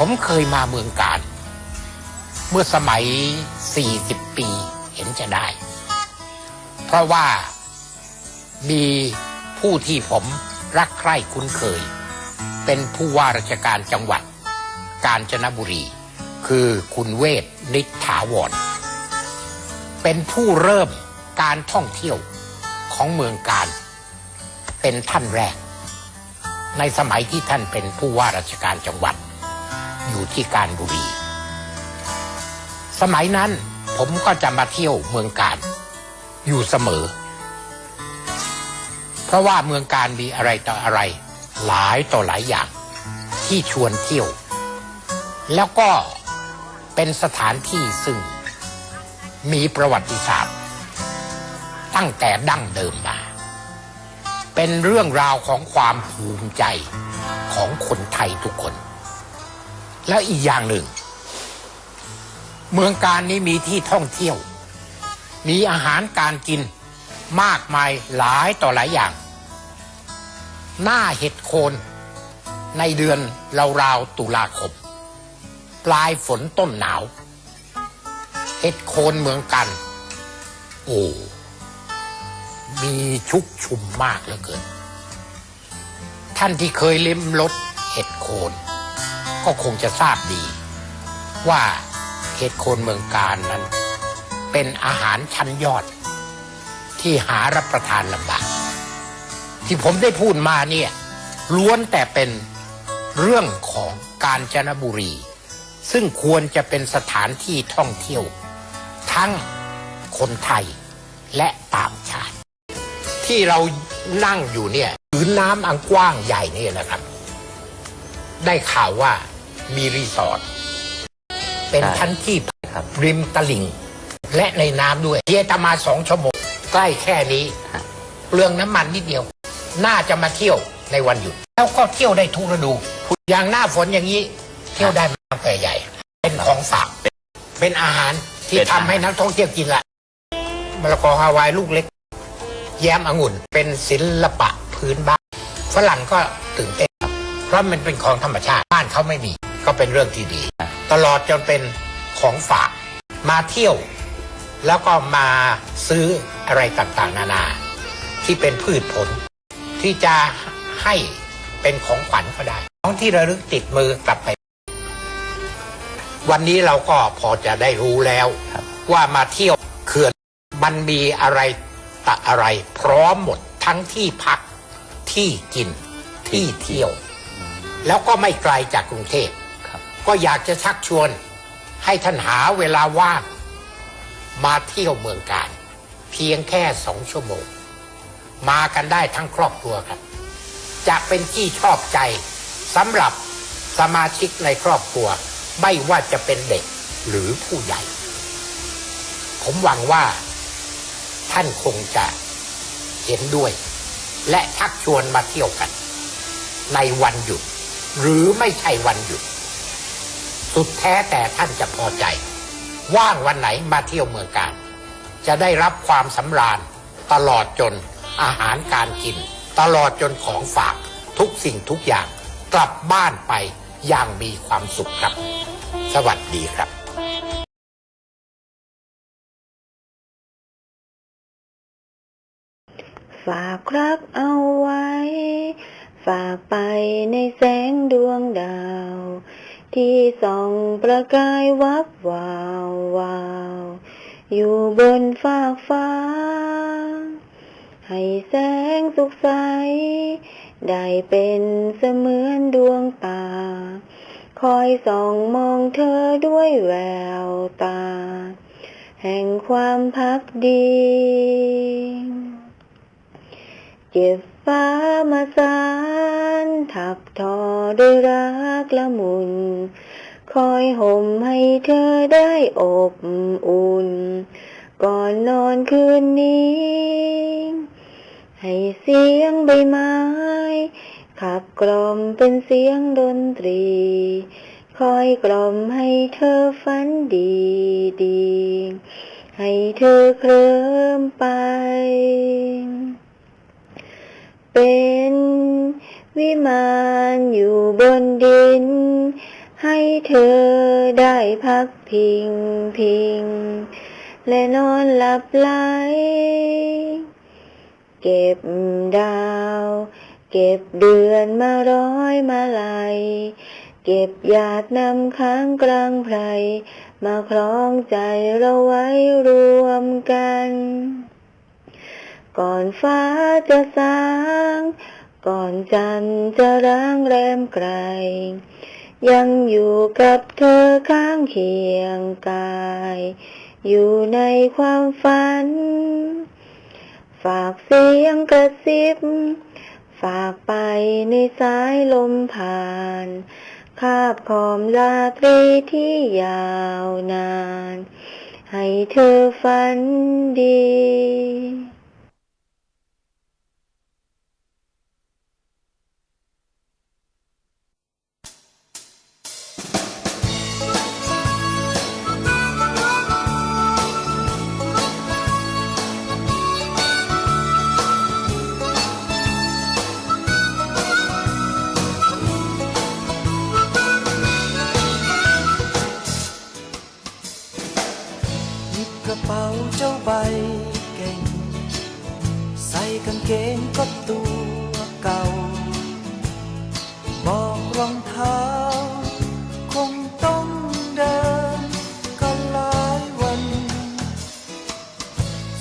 ผมเคยมาเมืองการเมื่อสมัย 40 ปีเห็นจะได้ เพราะว่ามีผู้ที่ผมรักใคร่คุ้นเคย เป็นผู้ว่าราชการจังหวัด กาญจนบุรี คือคุณเวทนิษฐาวร เป็นผู้เริ่มการท่องเที่ยวของเมืองการเป็นท่านแรก ในสมัยที่ท่านเป็นผู้ว่าราชการจังหวัด อยู่ที่การบุรี สมัยนั้นผมก็จะมาเที่ยวเมืองการ อยู่เสมอ เพราะว่าเมืองการมีอะไรต่ออะไร หลายต่อหลายอย่าง ที่ชวนเที่ยว แล้วก็เป็นสถานที่ซึ่งมีประวัติศาสตร์ ตั้งแต่ดั้งเดิมมา เป็นเรื่องราวของความภูมิใจของคนไทยทุกคน แล้วอีกอย่างหนึ่ง เมืองการนี้มีที่ท่องเที่ยว มีอาหารการกินมากมายหลายต่อหลายอย่าง หน้าเห็ดโคนในเดือนราวๆตุลาคมปลายฝนต้นหนาว เห็ดโคนเมืองกัน โอ้มีชุกชุมมากเหลือเกิน ท่านที่เคยลิ้มรสเห็ดโคน ก็คงจะทราบดี ว่าเห็ดโคนเมืองการนั้น เป็นอาหารชั้นยอด ที่หารับประทานลำบาก ที่ผมได้พูดมาเนี่ยล้วนแต่เป็นเรื่องของกาญจนบุรี ซึ่งควรจะเป็นสถานที่ท่องเที่ยว ทั้งคนไทยและต่างชาติ ที่เรานั่งอยู่เนี่ยผืนน้ำอันกว้างใหญ่นี่นะครับ ได้ข่าวว่า มีรีสอร์ทเป็นใช่ชั้นที่ครับริมตลิ่ง และในน้ำด้วยเที่ยจะมาสองชั่วโมงใกล้แค่นี้ฮะเปลืองน้ำมันนิดเดียว น่าจะมาเที่ยวในวันหยุด แล้วก็เที่ยวได้ทุกฤดู อย่างหน้าฝนอย่างนี้ เที่ยวได้มากแต่ใหญ่ เป็นของฝากเป็นอาหารที่เป็นทำอาหารให้นักท่องเที่ยวกินละมะละกอฮาวายลูกเล็ก แย้มองุ่น เป็นศิลปะพื้นบ้านฝรั่งก็ตื่นเต้นเพราะมันเป็นของธรรมชาติบ้านเขาไม่มี ก็เป็นเรื่องที่ดี ตลอดจนเป็นของฝากมาเที่ยว แล้วก็มาซื้ออะไรต่างๆ นานา ที่เป็นพืชผล ที่จะให้เป็นของขวัญก็ได้ของที่ระลึกติดมือกลับไป วันนี้เราก็พอจะได้รู้แล้วครับว่ามาเที่ยวเขื่อนมันมีอะไรตะอะไร พร้อมหมดทั้งที่พักที่กินที่เที่ยว แล้วก็ไม่ไกลจากกรุงเทพครับ ก็อยากจะชักชวนให้ท่านหาเวลาว่างมาเที่ยวเมืองการ เพียงแค่สองชั่วโมง มากันได้ทั้งครอบครัวครับ จะเป็นที่ชอบใจสำหรับสมาชิกในครอบครัว ไม่ว่าจะเป็นเด็กหรือผู้ใหญ่ ผมหวังว่า ท่านคงจะเห็นด้วย และชักชวนมาเที่ยวกัน ในวันหยุด หรือไม่ใช่วันหยุด สุดแท้แต่ท่านจะพอใจ ว่างวันไหนมาเที่ยวเมืองการ จะได้รับความสำราญตลอดจนอาหารการกิน ตลอดจนของฝากทุกสิ่งทุกอย่างกลับบ้านไปอย่างมีความสุขครับ สวัสดีครับฝากรักเอาไว้ ฝากไปในแสงดวงดาว ที่ส่องประกายวับวาววาวอยู่บนฟากฟ้า ให้แสงสุขใส ได้เป็นเสมือนดวงตา คอยส่องมองเธอด้วยแววตา แห่งความพักดี เก็บ ฟ้ามาสารถักทอด้วยรักละมุน คอยห่มให้เธอได้อบอุ่น ก่อนนอนคืนนี้ ให้เสียงใบไม้ ขับกล่อมเป็นเสียงดนตรี คอยกล่อมให้เธอฝันดีดีให้เธอเคลิ้มไป เป็น วิมานอยู่บนดิน ให้เธอได้พักพิงพิง และนอนหลับไหลเก็บดาว เก็บเดือนมาร้อยมาลัยเก็บหยาดน้ำค้างกลางไพร มาคล้องใจเราไว้รวมกัน ก่อนฟ้าจะสาง ก่อนจันทร์จะร้างแรมไกล ยังอยู่กับเธอข้างเคียงกาย อยู่ในความฝัน ฝากเสียงกระซิบ ฝากไปในสายลมผ่านคาบขอมลาตรีที่ยาวนาน ให้เธอฝันดี เป๋าเจ้าใบเก่ง ใส่กางเกงก็ตัวเก่า บอกรองเท้า คงต้องเดินก็หลายวัน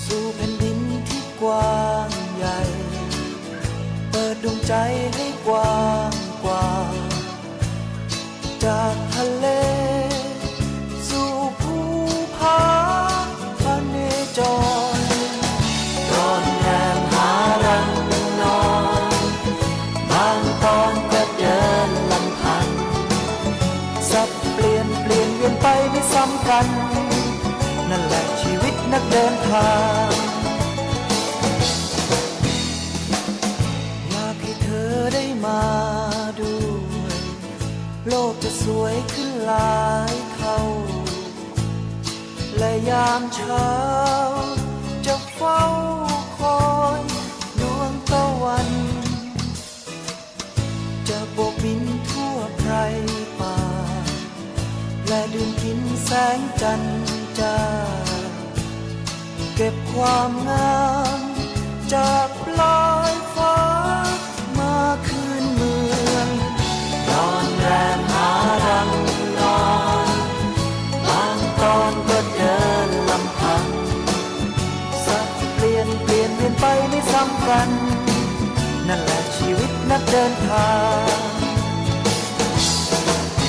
สู่แผ่นดินที่กว้างใหญ่ เปิดดวงใจให้กว้างกว่า จากทะเล กัน นั่นแหละชีวิตนักเดินทาง อยากให้เธอได้มาด้วย โลกจะสวยขึ้นหลายเท่า และยามเช้า และดื่มกินแสงจันทร์จ้า เก็บความงามจากปลายฟ้ามาคืนเมือง นอนแรมหารังนอนบางตอนก็เดินลำพัง สักเปลี่ยนเปลี่ยนเปลี่ยนไปไม่ซ้ำกัน นั่นแหละชีวิตนักเดินทาง